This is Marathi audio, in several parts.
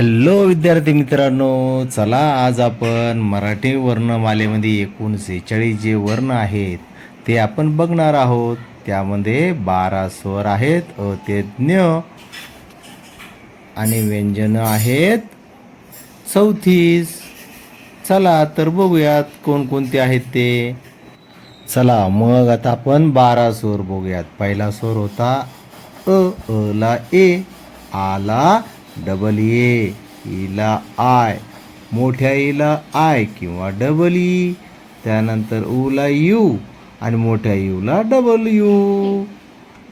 हॅलो विद्यार्थी मित्रांनो चला आज आपण मराठी वर्णमालेमध्ये एकूण सेहेचाळीस जे वर्ण आहेत ते आपण बघणार आहोत. त्यामध्ये बारा स्वर आहेत अ ते ज्ञ आणि व्यंजनं आहेत चौतीस. चला तर बघूयात कोणकोणते आहेत ते. चला मग आता आपण बारा स्वर बघूयात. पहिला स्वर होता अ अ ला ए आला डबल ए ईला आय मोठ्या ईला आय किंवा डबल ई त्यानंतर ऊला यू आणि मोठ्या यूला डबल यू.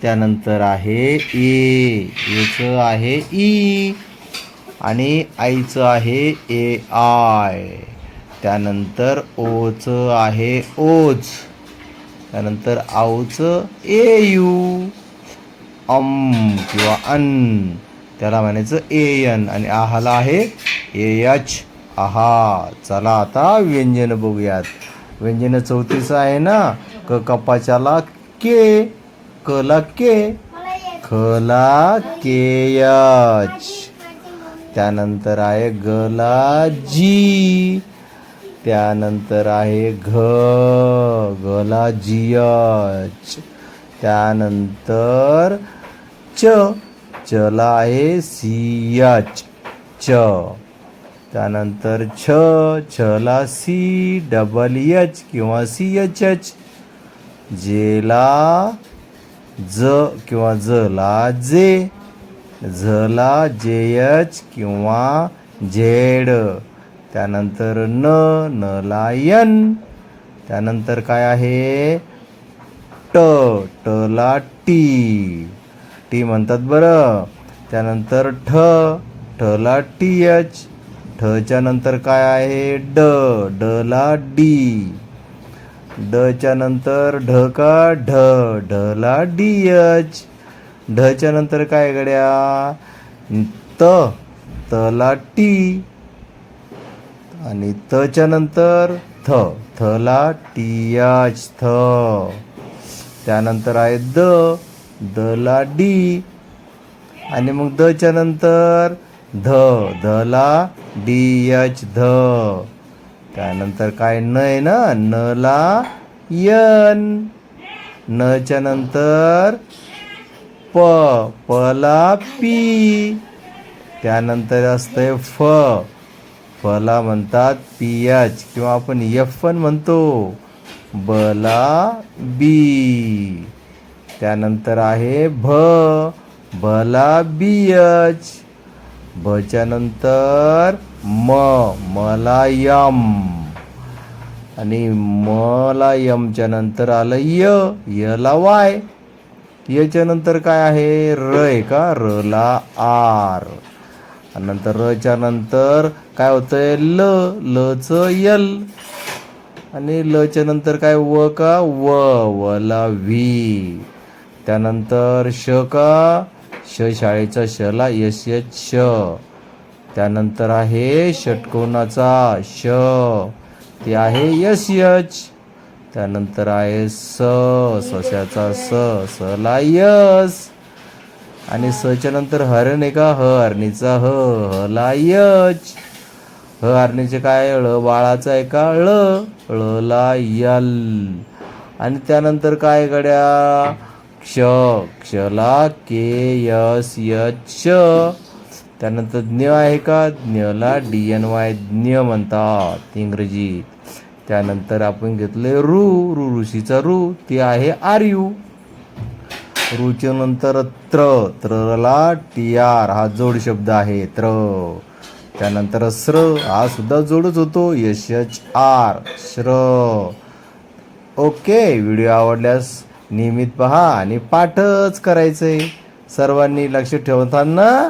त्यानंतर आहे ए एचं आहे ई आणि आईचं आहे ए आय. त्यानंतर ओचं आहे ओज. त्यानंतर आऊचं ए यू. अम किंवा अन. त्याला म्हणायचं ए एन. आणि आहाला आहे ए एच आहा चला आता व्यंजन बघूयात. व्यंजन चौतीस आहे ना? क कपाच्याला के कला के खला के एच त्यानंतर आहे गला जी. त्यानंतर आहे घ गला जियच त्यानंतर च. चला आहे एच च. त्यानंतर छ छला सी डबल एच किंवा सी एच एच जेला ज किंवा जला जे झला जे एच किंवा झेड त्यानंतर न नला यन. त्यानंतर काय आहे? ट टला टी. टी म्हणतात बरं. त्यानंतर ठ ठला टी एच ठच्या नंतर काय आहे? ड डला डी डच्या नंतर ढ का ढ ढला डी एच ढच्या नंतर काय गड्या? त तला टी आणि तच्या नंतर थ थला टी एच थ. त्यानंतर आहे द. द ला डी. आणि मग दच्या नंतर ध धला डी एच ध. त्यानंतर काय न आहे ना? ला यन. नच्या नंतर प पला पी. त्यानंतर असतंय फ. फला म्हणतात पी एच किंवा आपण एफ पण म्हणतो. बला बी. त्यानंतर आहे भ भला बी एच भच्या नंतर म मला यम आणि मला यमच्या नंतर आलं य यला वाय. याच्या नंतर काय आहे? र आहे का? रला आर. नंतर रच्या नंतर काय होतंय? ल लच यल. आणि लच्या नंतर काय? व का? व वला व्ही त्यानंतर श का? श शाळेचा शला यश यच श. त्यानंतर आहे षटकोनाचा श. ते आहे यश यच त्यानंतर आहे स सशाचा स सला यस आणि सच्या नंतर हरण आहे का ह हरणीचा ह हला यच. ह हरणीचे काय ळ बाळाचा आहे का ळ ळला यल. आणि त्यानंतर काय गड्या? क्ष क्षला के यस यच श त्यानंतर ज्ञ आहे का? ज्ञला डी एन वाय ज्ञ म्हणतात इंग्रजीत त्यानंतर आपण घेतले रू रू ऋषीचा रू ते आहे आर यू रूच्या नंतर त्र त्रला टी आर हा जोड शब्द आहे त्र. त्यानंतर स्र हा सुद्धा जोडच होतो यश एच आर श्र. ओके व्हिडिओ आवडल्यास नियमित पहा आणि पाठच करायचंय. सर्वांनी लक्ष ठेवताना